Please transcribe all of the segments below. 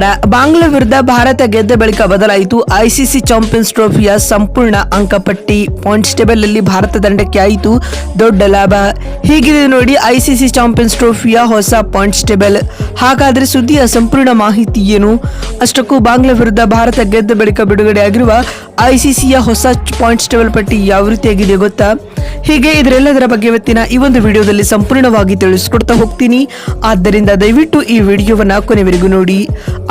ನಮಸ್ಕಾರ ಬಾಂಗ್ಲಾ ವಿರುದ್ಧ ಭಾರತ ಗೆದ್ದ ಬಳಿಕ ಬದಲಾಯಿತು ಐಸಿಸಿ ಚಾಂಪಿಯನ್ಸ್ ಟ್ರೋಫಿಯ ಸಂಪೂರ್ಣ ಅಂಕಪಟ್ಟಿ ಪಾಯಿಂಟ್ಸ್ ಟೇಬಲ್ ಅಲ್ಲಿ ಭಾರತ ತಂಡಕ್ಕೆ ಆಯಿತು ದೊಡ್ಡ ಲಾಭ. ಹೀಗಿದೆ ನೋಡಿ ಐಸಿಸಿ ಚಾಂಪಿಯನ್ಸ್ ಟ್ರೋಫಿಯ ಹೊಸ ಪಾಯಿಂಟ್ಸ್ ಟೇಬಲ್ ಹಾಗಾದ್ರೆ ಸುದ್ದಿಯ ಸಂಪೂರ್ಣ ಮಾಹಿತಿ ಏನು? ಅಷ್ಟಕ್ಕೂ ಬಾಂಗ್ಲಾ ವಿರುದ್ಧ ಭಾರತ ಗೆದ್ದ ಬಳಿಕ ಬಿಡುಗಡೆಯಾಗಿರುವ ಐಸಿಸಿಯ ಹೊಸ ಪಾಯಿಂಟ್ಸ್ ಟೇಬಲ್ ಪಟ್ಟಿ ಯಾವ ರೀತಿಯಾಗಿದೆ ಗೊತ್ತಾ? ಹೀಗೆ ಇದರೆಲ್ಲದರ ಬಗ್ಗೆ ಇವತ್ತಿನ ಈ ಒಂದು ವಿಡಿಯೋದಲ್ಲಿ ಸಂಪೂರ್ಣವಾಗಿ ತಿಳಿಸ್ಕೊಡ್ತಾ ಹೋಗ್ತೀನಿ. ಆದ್ದರಿಂದ ದಯವಿಟ್ಟು ಈ ವಿಡಿಯೋವನ್ನು ಕೊನೆವರೆಗೂ ನೋಡಿ.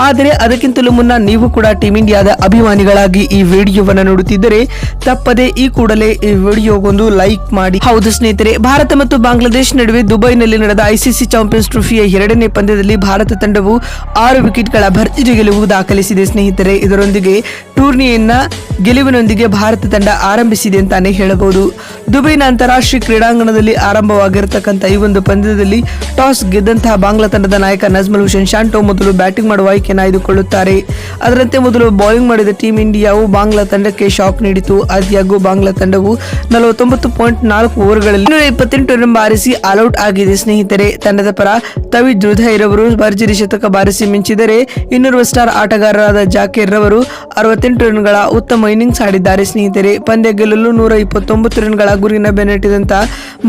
ಆದರೆ ಅದಕ್ಕಿಂತಲೂ ಮುನ್ನ ನೀವು ಕೂಡ ಟೀಮ್ ಇಂಡಿಯಾದ ಅಭಿಮಾನಿಗಳಾಗಿ ಈ ವಿಡಿಯೋವನ್ನು ನೋಡುತ್ತಿದ್ದರೆ ತಪ್ಪದೆ ಈ ಕೂಡಲೇ ಈ ವಿಡಿಯೋಗೊಂದು ಲೈಕ್ ಮಾಡಿ. ಹೌದು ಸ್ನೇಹಿತರೆ, ಭಾರತ ಮತ್ತು ಬಾಂಗ್ಲಾದೇಶ ನಡುವೆ ದುಬೈನಲ್ಲಿ ನಡೆದ ಐಸಿಸಿ ಚಾಂಪಿಯನ್ಸ್ ಟ್ರೋಫಿಯ ಎರಡನೇ ಪಂದ್ಯದಲ್ಲಿ ಭಾರತ ತಂಡವು ಆರು ವಿಕೆಟ್ಗಳ ಭರ್ಜರಿ ಗೆಲುವು ದಾಖಲಿಸಿದೆ ಸ್ನೇಹಿತರೆ. ಇದರೊಂದಿಗೆ ಟೂರ್ನಿಯನ್ನ ಗೆಲುವಿನೊಂದಿಗೆ ಭಾರತ ತಂಡ ಆರಂಭಿಸಿದೆ ಅಂತಾನೆ ಹೇಳಬಹುದು. ದುಬೈನ ಅಂತಾರಾಷ್ಟ್ರೀಯ ಕ್ರೀಡಾಂಗಣದಲ್ಲಿ ಆರಂಭವಾಗಿರತಕ್ಕಂಥ ಈ ಒಂದು ಪಂದ್ಯದಲ್ಲಿ ಟಾಸ್ ಗೆದ್ದಂತಹ ಬಾಂಗ್ಲಾ ತಂಡದ ನಾಯಕ ನಜ್ಮಲ್ ಹುಸೇನ್ ಶಾಂಟೋ ಮೊದಲು ಬ್ಯಾಟಿಂಗ್ ಮಾಡುವ ಆಯ್ಕೆಯನ್ನು ಆಯ್ದುಕೊಳ್ಳುತ್ತಾರೆ. ಅದರಂತೆ ಮೊದಲು ಬೌಲಿಂಗ್ ಮಾಡಿದ ಟೀಂ ಇಂಡಿಯಾವು ಬಾಂಗ್ಲಾ ತಂಡಕ್ಕೆ ಶಾಕ್ ನೀಡಿತು. ಆದ್ಯಾಗೂ ಬಾಂಗ್ಲಾ ತಂಡವು ನಲವತ್ತೊಂಬತ್ತು ಪಾಯಿಂಟ್ ನಾಲ್ಕು ಓವರ್ಗಳಲ್ಲಿ ಇನ್ನೂರ ಇಪ್ಪತ್ತೆಂಟು ರನ್ ಬಾರಿಸಿ ಆಲ್ಔಟ್ ಆಗಿದೆ. ಸ್ನೇಹಿತರೆ, ತಂಡದ ಪರ ತವಿ ಜುಧೈರ್ ಅವರು ಭರ್ಜರಿ ಶತಕ ಬಾರಿಸಿ ಮಿಂಚಿದರೆ ಇನ್ನೂರು ಸ್ಟಾರ್ ಆಟಗಾರರಾದ ಜಾಕೀರ್ ರವರು ಅರವತ್ತೆಂಟು ರನ್ಗಳ ಉತ್ತಮ ಇನ್ನಿಂಗ್ಸ್ ಆಡಿದ್ದಾರೆ. ಸ್ನೇಹಿತರೆ, ಪಂದ್ಯ ಗೆಲ್ಲಲು ನೂರ ಇಪ್ಪತ್ತೊಂಬತ್ತು ರನ್ಗಳ ಗುರಿನ ಬೆನ್ನಟ್ಟಿದಂತ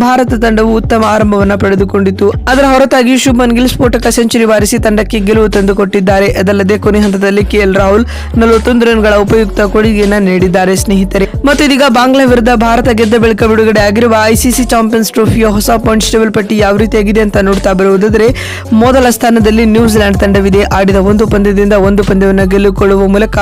ಭಾರತ ತಂಡವು ಉತ್ತಮ ಆರಂಭವನ್ನು ಪಡೆದುಕೊಂಡಿತು. ಅದರ ಹೊರತಾಗಿ ಶುಭನ್ ಗಿಲ್ ಸ್ಫೋಟಕ ಸೆಂಚುರಿ ಬಾರಿಸಿ ತಂಡಕ್ಕೆ ಗೆಲುವು ತಂದುಕೊಟ್ಟಿದ್ದಾರೆ. ಅದಲ್ಲದೆ ಕೊನೆ ಹಂತದಲ್ಲಿ ಕೆಎಲ್ ರಾಹುಲ್ ನಲವತ್ತೊಂದು ರನ್ಗಳ ಉಪಯುಕ್ತ ಕೊಡುಗೆಯನ್ನು ನೀಡಿದ್ದಾರೆ ಸ್ನೇಹಿತರೆ. ಮತ್ತು ಇದೀಗ ಬಾಂಗ್ಲಾ ವಿರುದ್ಧ ಭಾರತ ಗೆದ್ದ ಬಳಿಕ ಬಿಡುಗಡೆ ಆಗಿರುವ ಐಸಿಸಿ ಚಾಂಪಿಯನ್ಸ್ ಟ್ರೋಫಿಯ ಹೊಸ ಪಾಯಿಂಟ್ಸ್ ಟೇಬಲ್ ಪಟ್ಟಿ ಯಾವ ರೀತಿಯಾಗಿದೆ ಅಂತ ನೋಡ್ತಾ ಬರುವುದಾದರೆ, ಮೊದಲ ಸ್ಥಾನದಲ್ಲಿ ನ್ಯೂಜಿಲೆಂಡ್ ತಂಡವಿದೆ. ಆಡಿದ ಒಂದು ಪಂದ್ಯದಿಂದ ಒಂದು ಪಂದ್ಯವನ್ನು ಗೆಲ್ಲುಕೊಳ್ಳುವ ಮೂಲಕ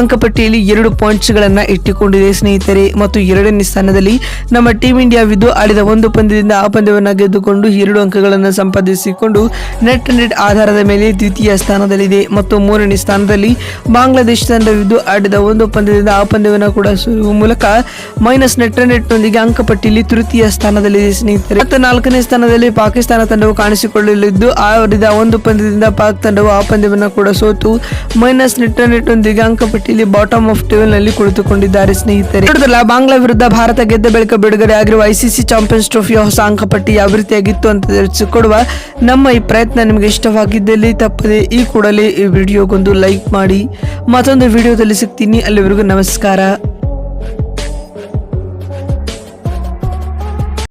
ಅಂಕಪಟ್ಟಿಯಲ್ಲಿ ಎರಡು ಪಾಯಿಂಟ್ಸ್ ಗಳನ್ನ ಇಟ್ಟುಕೊಂಡಿದೆ ಸ್ನೇಹಿತರೆ. ಮತ್ತು ಎರಡನೇ ಸ್ಥಾನದಲ್ಲಿ ನಮ್ಮ ಟೀಂ ಇಂಡಿಯಾವಿದ್ದು ಆಡಿದ ಒಂದು ಪಂದ್ಯದಿಂದ ಆ ಪಂದ್ಯವನ್ನು ಗೆದ್ದುಕೊಂಡು ಎರಡು ಅಂಕಗಳನ್ನು ಸಂಪಾದಿಸಿಕೊಂಡು ನೆಟ್ ನೆಟ್ ಆಧಾರದ ಮೇಲೆ ದ್ವಿತೀಯ ಸ್ಥಾನದಲ್ಲಿದೆ. ಮತ್ತು ಮೂರನೇ ಸ್ಥಾನದಲ್ಲಿ ಬಾಂಗ್ಲಾದೇಶ ತಂಡವಿದ್ದು ಆಡಿದ ಒಂದು ಪಂದ್ಯದಿಂದ ಆ ಪಂದ್ಯವನ್ನು ಕೂಡ ಮೂಲಕ ಮೈನಸ್ ನೆಟ್ ನೆಟ್ನೊಂದಿಗೆ ಅಂಕಪಟ್ಟಿಯಲ್ಲಿ ತೃತೀಯ ಸ್ಥಾನದಲ್ಲಿದೆ ಸ್ನೇಹಿತರೆ. ಮತ್ತು ನಾಲ್ಕನೇ ಸ್ಥಾನದಲ್ಲಿ ಪಾಕಿಸ್ತಾನ ತಂಡವು ಕಾಣಿಸಿಕೊಳ್ಳಲಿದ್ದು, ಆಡಿದ ಒಂದು ಪಂದ್ಯದಿಂದ ಪಾಕ್ ತಂಡವು ಆ ಪಂದ್ಯವನ್ನು ಕೂಡ ಸೋತು ಮೈನಸ್ ನೆಟ್ ನೆಟ್ನೊಂದಿಗೆ ಅಂಕಪಟ್ಟಿಯಲ್ಲಿ ಬಾಟಮ್ ಆಫ್ ಟೇಬಲ್ನಲ್ಲಿ ಕುಳಿತುಕೊಂಡಿದ್ದಾರೆ ಸ್ನೇಹಿತರೆ. ಬಾಂಗ್ಲಾ ವಿರುದ್ಧ ಭಾರತ ಗೆದ್ದ ಬಿಡುಗಡೆ ಆಗಿರುವ ಐಸಿಸಿ ಚಾಂಪಿಯನ್ಸ್ ಟ್ರೋಫಿಯ ಹೊಸ ಅಂಕಪಟ್ಟಿ ಯಾವ ರೀತಿಯಾಗಿತ್ತು ಅಂತ ತಿಳಿಸಿಕೊಡುವ ನಮ್ಮ ಈ ಪ್ರಯತ್ನ ನಿಮಗೆ ಇಷ್ಟವಾಗಿದ್ದಲ್ಲಿ ತಪ್ಪದೆ ಈ ಕೂಡಲೇ ಈ ವಿಡಿಯೋಗೊಂದು ಲೈಕ್ ಮಾಡಿ ಮತ್ತೊಂದು ವಿಡಿಯೋದಲ್ಲಿ ಸಿಗ್ತೀನಿ. ಅಲ್ಲಿವರೆಗೂ ನಮಸ್ಕಾರ.